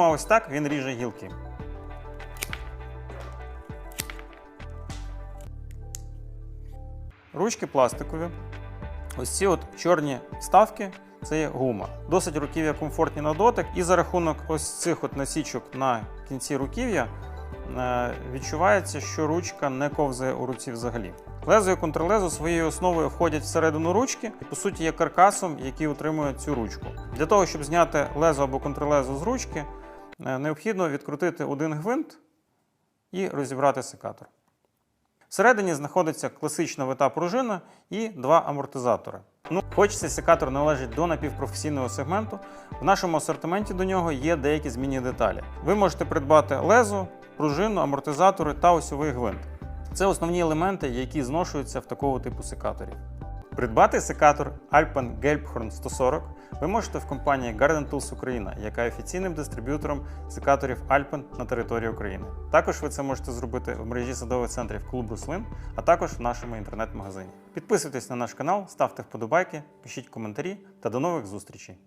А ось так він ріже гілки. Ручки пластикові. Ось ці от чорні ставки це є гума. Досить руків'я комфортні на дотик, і за рахунок ось цих от насічок на кінці руків'я е, відчувається, що ручка не ковзає у руці взагалі. Лезо і контрлезо своєю основою входять всередину ручки і, по суті, є каркасом, який утримує цю ручку. Для того, щоб зняти лезо або контрлезо з ручки, необхідно відкрутити один гвинт і розібрати секатор. Всередині знаходиться класична вита пружина і два амортизатори. Ну, хоч цей секатор належить до напівпрофесійного сегменту, в нашому асортименті до нього є деякі змінні деталі. Ви можете придбати лезо, пружину, амортизатори та осьовий гвинт. Це основні елементи, які зношуються в такого типу секаторів. Придбати секатор Alpen Gelbhorn 140 ви можете в компанії Garden Tools Україна, яка є офіційним дистриб'ютором секаторів Alpen на території України. Також ви це можете зробити в мережі садових центрів клуб Руслин, а також в нашому інтернет-магазині. Підписуйтесь на наш канал, ставте вподобайки, пишіть коментарі та до нових зустрічей!